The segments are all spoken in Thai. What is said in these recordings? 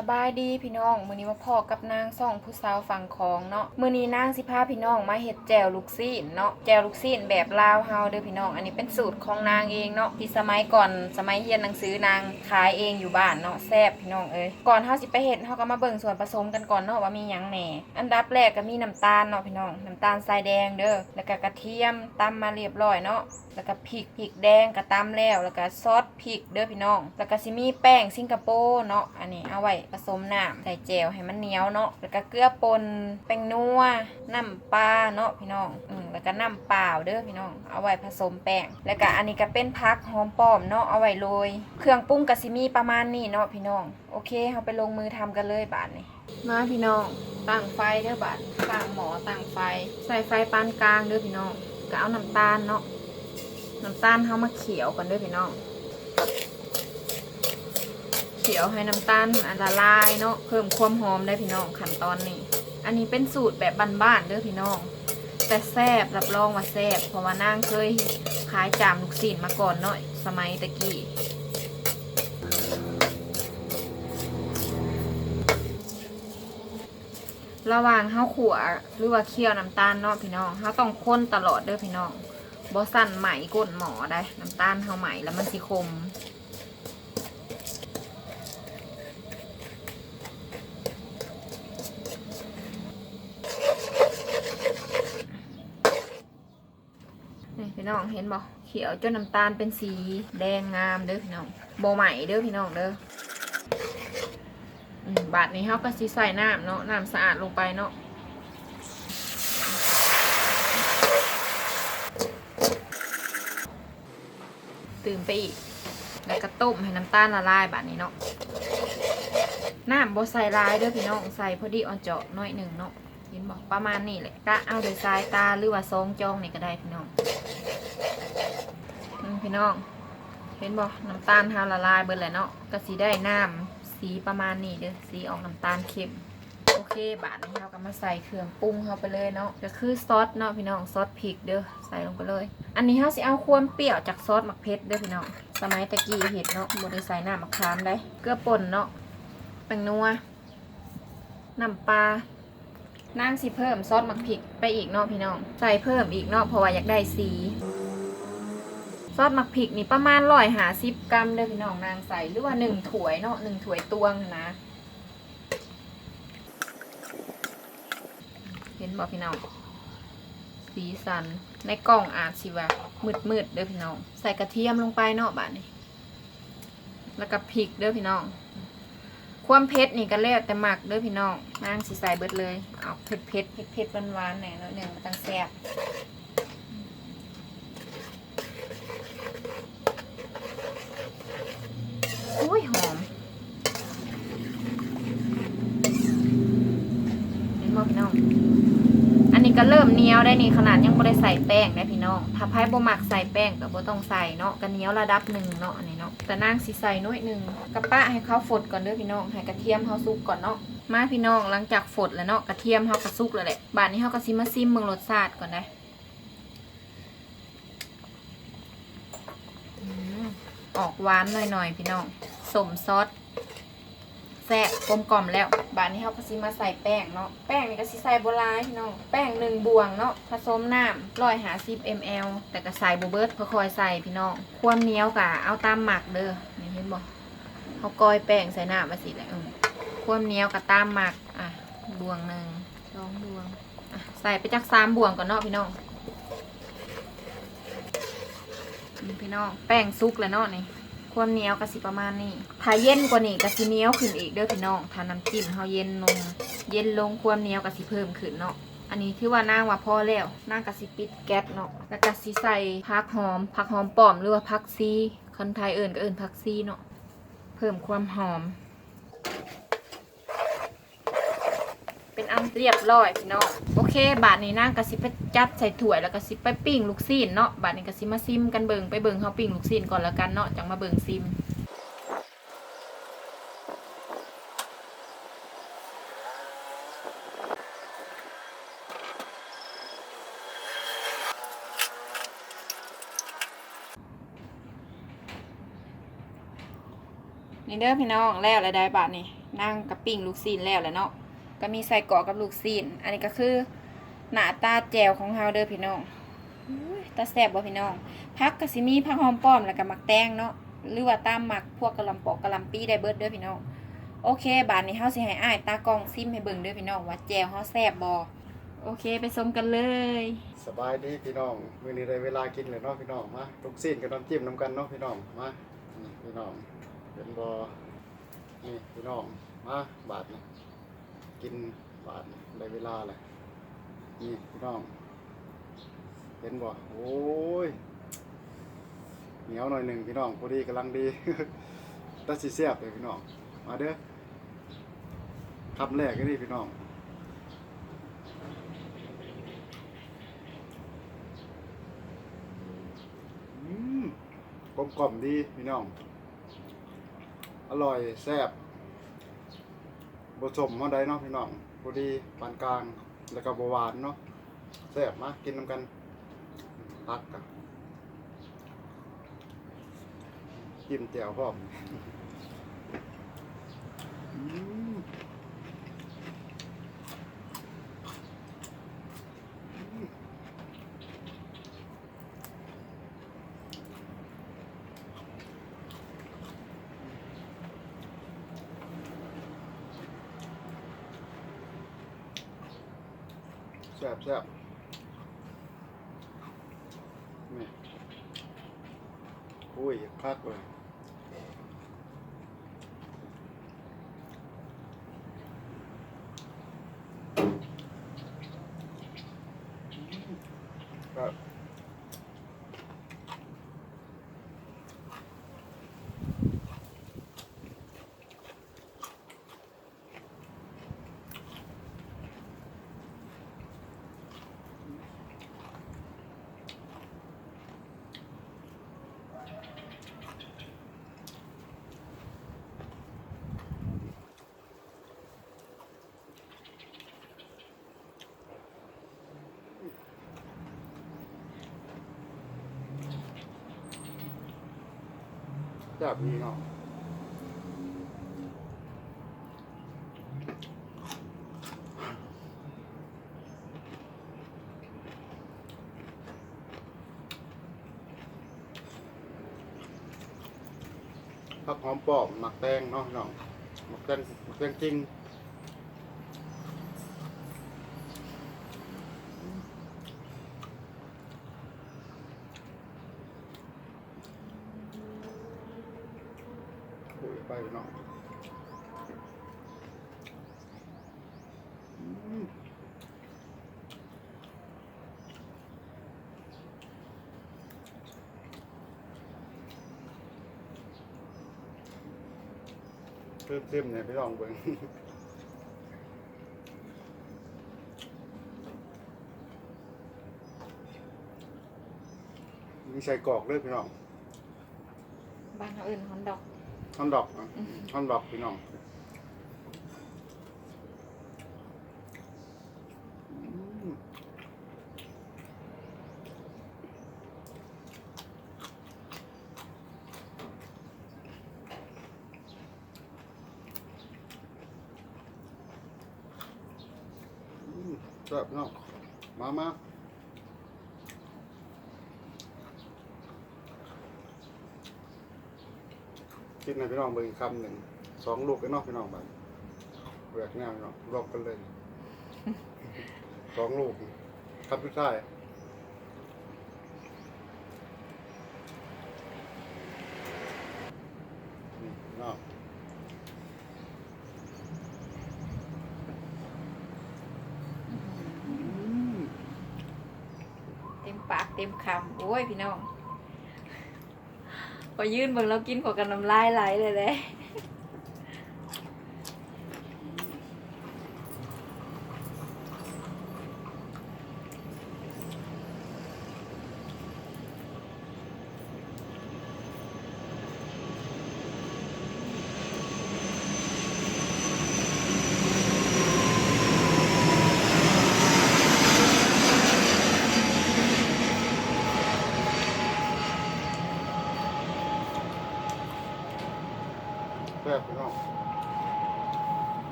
สบายดีพี่น้องมื้อนี้มาพอกับนางซ่องผู้สาวฝั่งของเนาะมื้อนี้นางสิพาพี่น้องมาเฮ็ดแจวลูกซีนเนาะแจวลูกซีนแบบลาวเฮาเด้อพี่น้อง อันนี้เป็นสูตรของนางเองเนาะที่สมัยก่อนสมัยเรียนหนังสือนางขายเองอยู่บ้านเนาะแซ่บพี่น้องเอ้ยก่อนเฮาสิไปเฮ็ดเฮาก็มาเบิ่งส่วนผสมกันก่อนเนาะว่ามีหยังแหน่อันดับแรกก็มีน้ำตาลเนาะพี่น้องน้ำตาลทรายแดงเด้อแล้วก็กระเทียมตำมาเรียบร้อยเนาะแล้วก็พริกพริกแดงกระตำแล้วแล้วก็ซอสพริกเด้อพี่น้อง แล้วก็สิมีแป้งสิงคโปร์เนาะอันนี้เอาไว้ผสมน้ำใส่แจวให้มันเหนียวเนาะแล้วก็เกลือป่นแป้งนัวน้ำปลาเนาะพี่น้องอืมแล้วก็น้ำเปล่าเด้อพี่น้อง เอาไว้ผสมแป้งแล้วก็อันนี้ก็เป็นพักหอมป้อมเนาะเอาไว้โรยเครื่องปรุงก็สิมีประมาณนี้เนาะพี่น้องโอเคเราไปลงมือทำกันเลยบาทนี้มาพี่น้องตั้งไฟเด้อบาทตั้งหมอตั้งไฟ ใส่ไฟปานกลางเด้อพี่น้องก็เอาน้ำตาลเนาะน้ำตาลเขามาเขียวกันด้วยพี่น้อง เขียวให้น้ำตาลอันละลายเนาะเพิ่มความหอมได้พี่น้องขั้นตอนนี้ อันนี้เป็นสูตรแบบบ้านๆเด้อพี่น้อง แต่แซ่บรับรองว่าแซ่บเพราะว่านางเคยขายจามลูกศิษย์มาก่อนเนาะสมัยตะกี้ระหว่างเฮาขัวหรือว่าเคี่ยวน้ำตาลเนาะพี่น้องเฮาต้องคนตลอดเด้อพี่น้องบ่สั่นไหมก้นหมอได้น้ำตาลเฮาไหมแล้วมันสิคม พี่น้องเห็นบ่เขียวจนน้ำตาลเป็นสีแดงงามเด้อพี่น้องโบใหม่เด้อพี่น้องเด้อบาดนี้เฮาก็สิใส่น้ำเนาะน้ำสะอาดลงไปเนาะตื่มไปอีก แล้วก็ต้มให้น้ำตาลละลายบาดนี้เนาะ น้ำบใส่ลายเด้อพี่น้อง ใส่พอดีอ่อนเจาะน้อยหนึ่งเนาะเห็นบอกประมาณนี้แหละกะเอาโดยสายตาหรือว่าซองจองนี่ก็ได้พี่น้อง พี่น้อง เห็นบ่น้ำตาลทาละลายเบิดแล้วเนาะก็สีได้น้ำสีประมาณนี้เด้อสีออกน้ำตาลเค็มโอเค บาทนี้เราก็มาใส่เครื่องปรุงเข้าไปเลยเนาะก็คือซอสเนาะพี่น้องซอสพริกเด้อใส่ลงไปเลย อันนี้เราสิเอาความเปรี้ยวจากซอสมะเขือเด้อพี่น้องสมัยตะกี้เห็ดเนาะบ่ได้ใส่น้ำมะขามได้เกลือป่นเนาะแป้งนัวน้ำปลานางสิเพิ่มซอสมะพริกไปอีกเนาะพี่น้อง ใส่เพิ่มอีกเนาะเพราะว่าอยากได้สี ซอสหมักพริกนี่ประมาณร้อยหาสิบกรัมเด้อพี่น้องนางใส่หรือว่าหนึ่งถ้วยเนาะหนึ่งถ้วยตวงนะ เห็นบอกพี่น้องสีสันในกล่องอาจสิว่ามืดมืดๆเด้อพี่น้อง ใส่กระเทียมลงไปเนาะบ้าดนี้แล้วก็พริกเด้อพี่น้อง ความเผ็ดนี่ก็แล้วแต่หมักเด้อพี่น้องนางสิใส่เบิดเลย เอาเผ็ดเผ็ดเผ็ดเผ็ดหวานหนๆแหน่หน่อยหนึ่งมันจังแซ่บ อุ้ยหอมเห็นบ่พี่น้อง อันนี้ก็ เริ่มเหนียวได้นี่ขนาดยังไม่ได้ใส่แป้งนะพี่น้องถ้าไพ่บ่มักใส่แป้งก็บ่ต้องใส่เนาะกันเหนียวระดับหนึ่งเนาะนนี้เนาะแต่นางสิใส่น้อยหนึ่งกระปะให้เขาฝดก่อนเด้อพี่น้องให้กระเทียมเขาสุกก่อนเนาะมาพี่น้องหลังจากฝดแล้วเนาะกระเทียมเขาก็สุกแล้วแหละบาดนี้เขาก็ซิมาซิมเมืองรสชาติก่อนนะอออกหวานหน่อยๆพี่น้องสมซอส แซ่บกลมกล่อมแล้ว บานนี้เขาก็สิมาใส่แป้งเนาะ แป้งนี่ก็สิใส่โบราณพี่น้อง แป้งหนึ่งบวงเนาะ ผสมน้ำร้อยหาสิบมลแต่ก็ใส่บูเบิร์ตค่อยๆใส่พี่น้อง ความเหนียวกะเอาตามหมักเด้อนี่เห็นบอกเขากอยแป้งใส่น้ำมาสิแหละความเหนียวกับตามหมัก อะ บวงหนึ่งสองบวง อะ ใส่ไปจากสามบวงก่อนเนาะพี่น้อง พี่น้อง แป้งซุกแล้วเนาะนี่ ความเหนียวกะสิประมาณนี้ถ้าเย็นกว่านี้กะสิเหนียวขึ้นอีกเด้อพี่น้องถ้าน้ำจิ้มเฮาเย็นลงเย็นลงความเหนียวกะสิเพิ่มขึ้นเนาะอันนี้ถือว่านางว่าพอแล้วนางกะสิปิดแก๊สเนาะแล้วกะสิใส่ผักหอมผักหอมปลอมหรือว่าผักซีคนไทยเอื่นก็เอื่นผักซีเนาะเพิ่มความหอม เป็นอันเรียบร้อยพี่น้องโอเค บาทนี้นางก็สิบไปจัดใส่ถ้วยแล้วก็สิบไปปิ้งลูกซีนเนาะบาทนี้ก็สิบมาซิมกันเบิงไปเบิงเขาปิ้งลูกซีนก่อนแล้วกันเนาะจังมาเบิงซิมนี่เด้อพี่น้องแล้วแล้วได้บาทนี่นั่งกับปิ้งลูกซีนแล้วแหล้วเนาะ ก็มีใส่เกาะกับลูกซีน อันนี้ก็คือหน้าตาแจวของเฮาเด้อพี่น้องตาแซ่บบ่พี่น้องพักก็สิมีผักหอมป้อมแล้วก็มักแตงเนาะหรือว่าตามหมักพวกกะหล่ำปอกกะหล่ำปีได้เบิดเด้อพี่น้องโอเคบาทนี้เฮาสิให้อ้ายตากล้องซิมให้เบิ่งเด้อพี่น้องว่าแจวเฮาแซ่บบ่โอเคไปชมกันเลย สบายดีพี่น้องมื้อนี้ได้เวลากินแล้วเนาะพี่น้องมาลูกซีนกับน้ำจิ้มน้ำกันเนาะพี่น้องมาพี่น้องเป็นบ่นี่พี่น้องมาบาทนี่ กินบาทนี่ได้เวลาแล้วนี่พี่น้อง เห็นบ่โอ้ย เหนียวหน่อยหนึ่งพี่น้องพอดีกำลังดีตัสิเสียบเลยพี่น้อง มาเด้อคำแรกนี่พี่น้องอืมกลมกล่อมดีพี่น้อง อร่อยแซ่บ บสมมาได้เนาะพี่น้องพอดีปานกลางแล้วก็บหวานเนาะแซ่บมากกินนำกันพักกันจิ้มแจ่วพร้อม ซ่บแซ่บนี่อุ้ยคักเลย ซ่บดีเนาะผักหอมปอกหมักแตงเนาะพี่น้องหมักแตงหมักแตงจริง ไปเนาะเพิ่มเติมเนี่ยไปลองเบิ่งมีใส่กรอกด้วยพี่น้อง บ้านเฮาอิ้นฮอนดอก ฮอนดอกนะฮอนดอกพี่น้องอืมอืมแซ่บเนาะมามา กินให้พี่น้องเบิ่งคำหนึ่งสองลูกไอ้นอกพี่น้องไปเปลือกแนวพี่น้องรอบกันเลย สองลูกคำสุดท้ายนี่พี่น้องอืมเต็มปากเต็มคำโอ้ยพี่น้อง พอยื่นเบิ่งเรากินพอกันน้ำลายไหลเลยเลย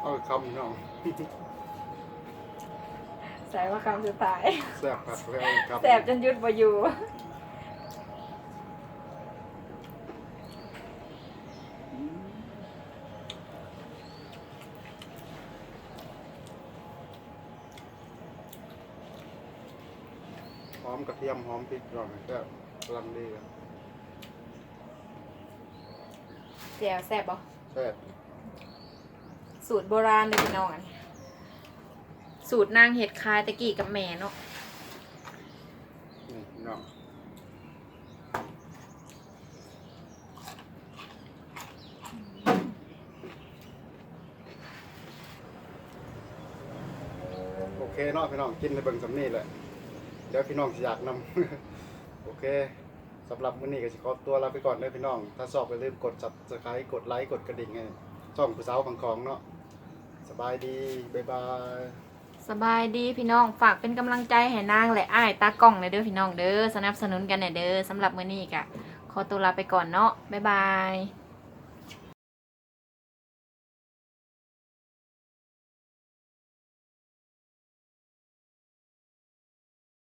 เอาอีกคำพี่น้องใส่ว่าคำสุดท้ายแซ่บครับแล้วเอาอีกคำแสบจนหยุดบ่อยู่ หอมกระเทียมหอมพริกหน่อยแซ่บกำลังดีครับ แจวแสบบ่แซ่บสูตรโบราณเลยพี่น้องอันนี้สูตรนางเห็ดคายตะกี้กับแม่เนาะนี่พี่น้องโอเคเนาะพี่น้องกินในเบิ่งสำนี่แหละเดี๋ยวพี่น้องสิอยากนำ โอเค สำหรับมื้อนี้ก็สิขอตัวลาไปก่อนเด้อพี่น้อง ถ้าชอบอย่าลืมกด Subscribe กดไลค์กดกระดิ่งให้ช่องผู้สาวของของเนาะสบายดีบ๊ายบายสบายดีพี่น้องฝากเป็นกำลังใจให้นางและอ้ายตากล้องเลยเด้อพี่น้องเด้อสนับสนุนกันหนอยเด้อสำหรับมื้อนี้ก็ขอตัวลาไปก่อนเนาะบ๊ายบาย